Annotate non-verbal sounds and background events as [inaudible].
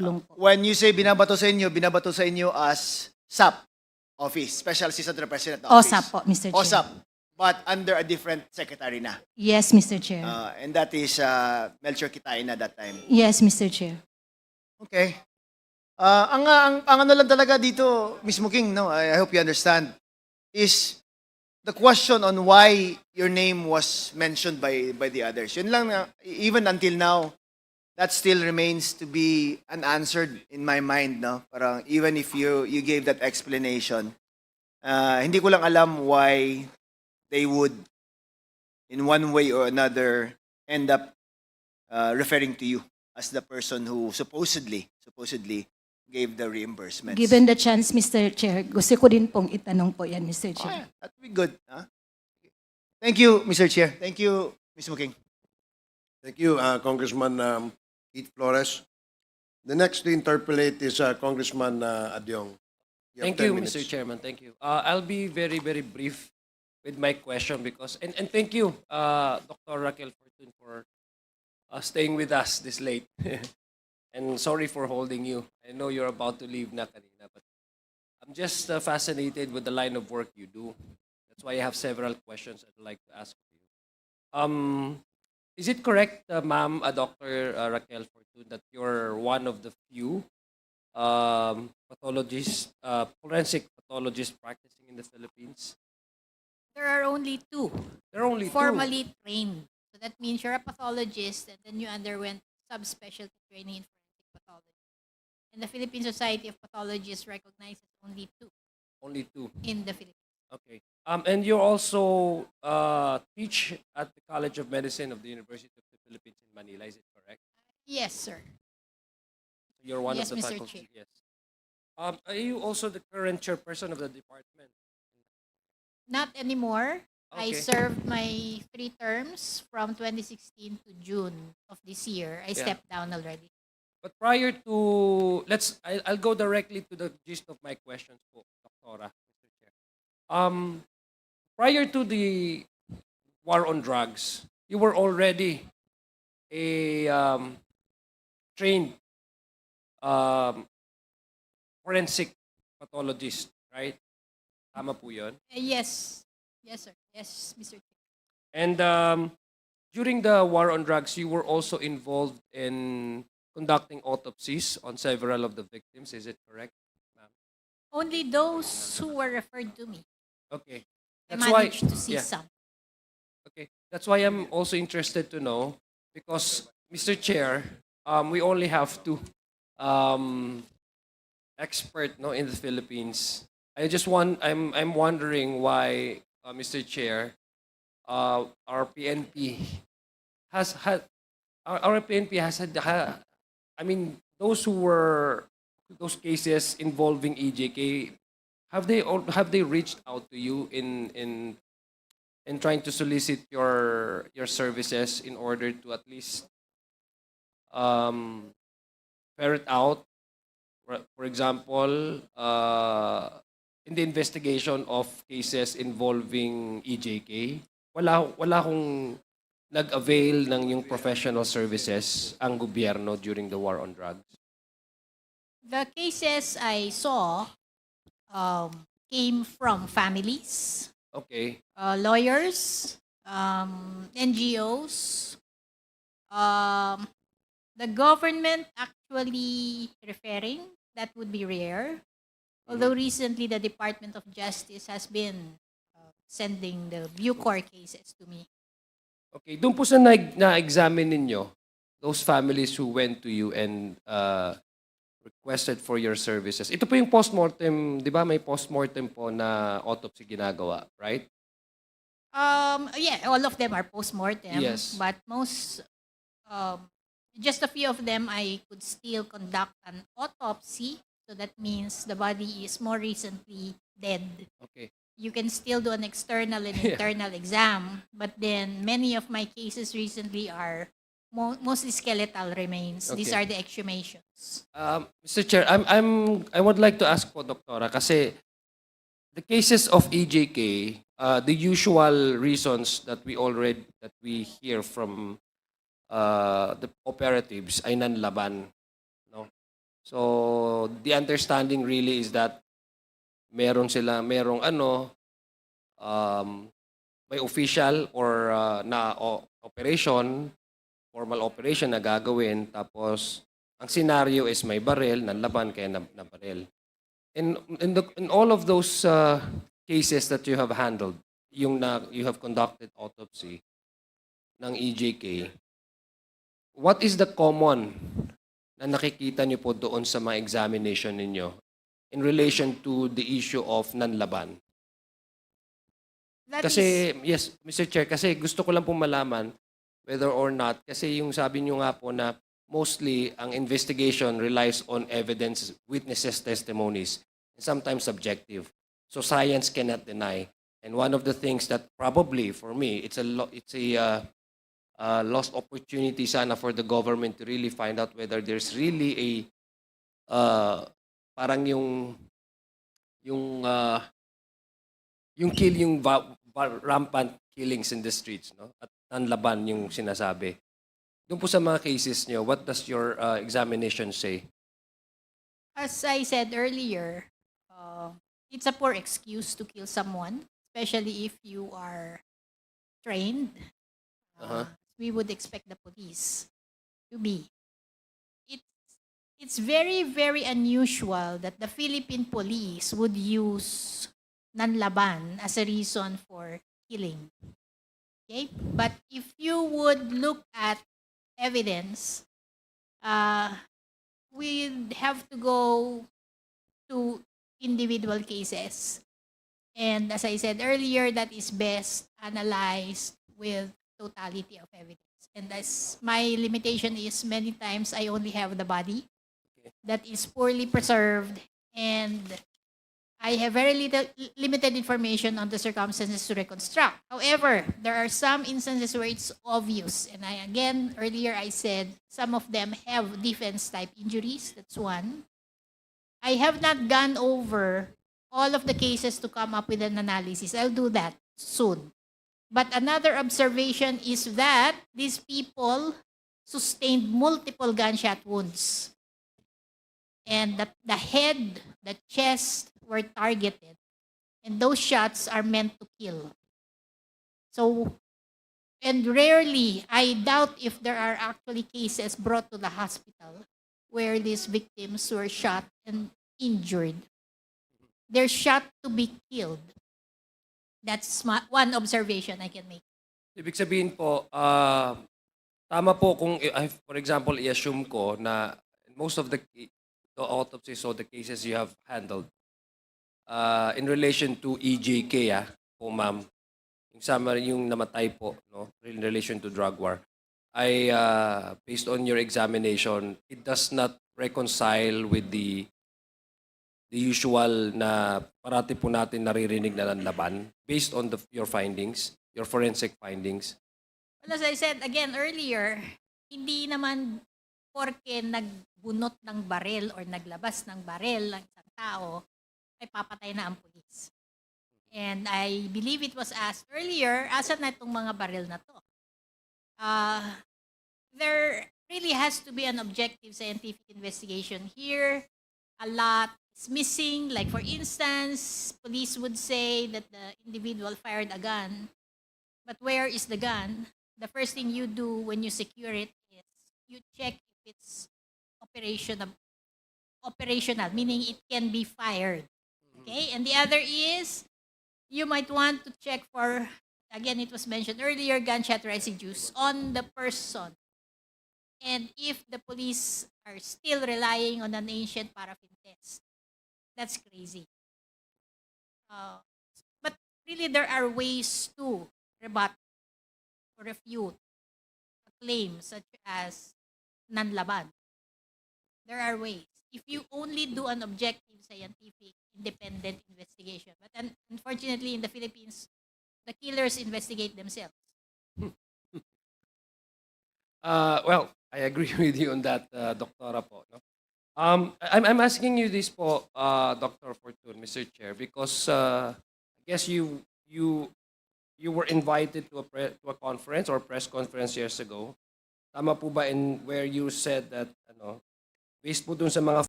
tulong po. When you say binabato sa inyo, binabato sa inyo as SAP office, Special Assistant Representative Office. OSAP po, Mr. Chair. OSAP, but under a different secretary na. Yes, Mr. Chair. Uh, and that is uh, Melchor Kitain na that time. yes, Mr. Chair. Okay. Uh, ang, ang, ang ano lang talaga dito, Miss Muking, no, I, I hope you understand, is the question on why your name was mentioned by by the others. Yun lang, na- even until now, that still remains to be unanswered in my mind, no? Parang even if you you gave that explanation, uh, hindi ko lang alam why they would, in one way or another, end up uh, referring to you as the person who supposedly supposedly gave the reimbursements. Given the chance, Mr. Chair, gusto ko din pong itanong po yan, Mr. Oh, Chair. yeah, that would be good. Huh? Thank you, Mr. Chair. Thank you, Ms. Muking. Thank you, uh, Congressman um, Pete Flores. The next to interpolate is uh, Congressman uh, Adyong. have Thank 10 you, minutes. Mr. Chairman. Thank you. Uh, I'll be very, very brief with my question because, and, and thank you, uh, Dr. Raquel Fortun, for uh, staying with us this late. [laughs] and sorry for holding you. I know you're about to leave na kanina, but I'm just uh, fascinated with the line of work you do. That's why I have several questions I'd like to ask you. Um, is it correct, uh, ma'am, uh, Dr. Uh, Raquel Fortun, that you're one of the few um, pathologists, uh, forensic pathologists practicing in the Philippines? There are only two There are only two. formally trained. So that means you're a pathologist and then you underwent subspecialty training in forensic pathology. And the Philippine Society of Pathologists recognizes only two Only two. in the Philippines. Okay. Um, and you also uh, teach at the College of Medicine of the University of the Philippines in Manila. Is it correct? Yes, sir. You're one Yes, of the Mr. faculty. Chair. Yes. Um, are you also the current chairperson of the department? Not anymore. I Okay. served my three terms from 2016 to June of this year. I Yeah. stepped down already. But prior to, let's, I'll, I'll go directly to the gist of my questions po, Doctora. Um, prior to the war on drugs, you were already a um, trained um, forensic pathologist, right? Tama po yun? Uh, yes. Yes, sir. Yes, Mr. Chair. And um, during the war on drugs, you were also involved in conducting autopsies on several of the victims. Is it correct? Only those who were referred to me. Okay. I That's why. managed to see yeah. some. Okay. That's why I'm also interested to know because, Mr. Chair, um, we only have two um, expert no in the Philippines. I just want. I'm I'm wondering why, uh, Mr. Chair, uh, our PNP has had our, our PNP has had. Ha, I mean, those who were those cases involving EJK, have they have they reached out to you in in in trying to solicit your your services in order to at least um, ferret out, for, for example, uh, in the investigation of cases involving EJK, wala wala kong nag-avail ng yung professional services ang gobyerno during the war on drugs. The cases I saw um, came from families, Okay. uh, lawyers, um, NGOs. Um, the government actually referring, that would be rare. Although recently the Department of Justice has been uh, sending the Bucor cases to me. Okay, doon po sa na- na-examine ninyo, those families who went to you and uh, requested for your services. Ito po yung postmortem, di ba may postmortem po na autopsy ginagawa, right? Um, yeah, all of them are post-mortem. Yes. But most, um, just a few of them, I could still conduct an autopsy. So that means the body is more recently dead. Okay. You can still do an external and [laughs] Yeah. internal exam. But then many of my cases recently are mo- mostly skeletal remains. These Okay. are the exhumations. Um, Mr. Chair, I'm, I'm, I would like to ask po, Doktora, kasi the cases of EJK, uh, the usual reasons that we already, that we hear from uh, the operatives ay nanlaban. No? So, the understanding really is that meron sila, merong ano, um, may official or uh, na o- operation, formal operation na gagawin, tapos ang scenario is may baril, nanlaban kaya na, na baril. In, in, the, in all of those uh, cases that you have handled, yung na, you have conducted autopsy ng EJK, what is the common na nakikita niyo po doon sa mga examination ninyo in relation to the issue of nanlaban? That Kasi, is- yes, Mr. Chair, kasi gusto ko lang po malaman whether or not, kasi yung sabi niyo nga po na mostly ang investigation relies on evidence, witnesses' testimonies, and sometimes subjective. So science cannot deny. And one of the things that probably, for me, it's a, it's a uh, uh, lost opportunity sana for the government to really find out whether there's really a, uh, parang yung, yung, uh, yung kill, yung rampant killings in the streets, no? At nanlaban yung sinasabi. Doon po sa mga cases nyo, what does your uh, examination say? As I said earlier, uh, it's a poor excuse to kill someone, especially if you are trained. Uh-huh. Uh, we would expect the police to be. It's it's very very unusual that the Philippine police would use nanlaban as a reason for killing. Okay, but if you would look at evidence, uh, we'd have to go to individual cases. And as I said earlier, that is best analyzed with totality of evidence. And as my limitation is many times I only have the body Okay. that is poorly preserved and I have very little limited information on the circumstances to reconstruct. However, there are some instances where it's obvious. And I again earlier I said some of them have defense type injuries. That's one. I have not gone over all of the cases to come up with an analysis. I'll do that soon. But another observation is that these people sustained multiple gunshot wounds. And the, the head, the chest were targeted. And those shots are meant to kill. So, and rarely, I doubt if there are actually cases brought to the hospital where these victims were shot and injured. They're shot to be killed. That's one observation I can make. Ibig sabihin po, uh, tama po kung, i- I- for example, i-assume ko na most of the, the autopsies or the cases you have handled uh, in relation to EJK, ah, po ma'am, yung summary, yung namatay po, no, in relation to drug war, ay uh, based on your examination, it does not reconcile with the the usual na parati po natin naririnig na nanlaban based on the, your findings, your forensic findings. Well, as I said again earlier, hindi naman porke nagbunot ng baril or naglabas ng baril ng isang tao, ay papatay na ang pulis. And I believe it was asked earlier, asan na itong mga baril na to? Uh, there really has to be an objective scientific investigation here. A lot is missing. Like for instance, police would say that the individual fired a gun. But where is the gun? The first thing you do when you secure it is you check if it's operational, operational, meaning it can be fired. Okay? And the other is you might want to check for, again, it was mentioned earlier, gunshot residues on the person. And if the police are still relying on an ancient paraffin test, that's crazy. Uh, but really, there are ways to rebut or refute a claim such as nanlaban. There are ways. If you only do an objective, scientific, independent investigation. But un- unfortunately, in the Philippines, the killers investigate themselves. [laughs] Uh, well, I agree [laughs] with you on that, uh, Doktora po. No? Um, I'm, I'm asking you this po, uh, Dr. Fortune, Mr. Chair, because uh, I guess you you you were invited to a pre- to a conference or press conference years ago. Tama po ba in where you said that ano, based po dun sa mga